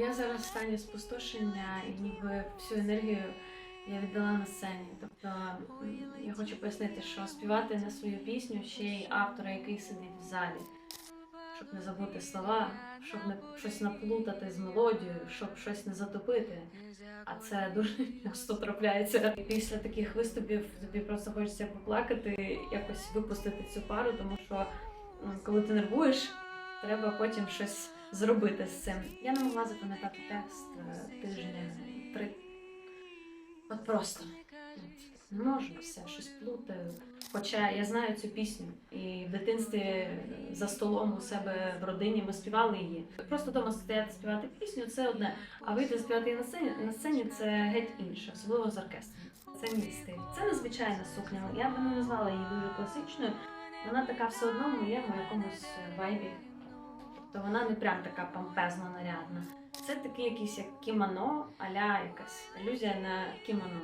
я зараз в стані спустошення і ніби всю енергію я віддала на сцені. Тобто я хочу пояснити, що співати на свою пісню ще й автора, який сидить в залі, щоб не забути слова, щоб не щось наплутати з мелодією, щоб щось не затопити. А це дуже часто трапляється. І після таких виступів тобі просто хочеться поплакати, якось випустити цю пару, тому що коли ти нервуєш, треба потім щось зробити з цим. Я не могла запам'ятати текст е, тижня три. От просто не можу все, щось плутаю. Хоча я знаю цю пісню, і в дитинстві за столом у себе в родині ми співали її. Просто вдома стояти співати пісню це одне, а вийти співати на сцені на сцені це геть інше, особливо з оркестром. Це мій стиль. Це незвичайна сукня. Я би не назвала її дуже класичною. Вона така все одно в моєму якомусь вайбі. Тобто вона не прям така помпезно нарядна. Це такий якийсь як кімоно, аля якась ілюзія на кімоно.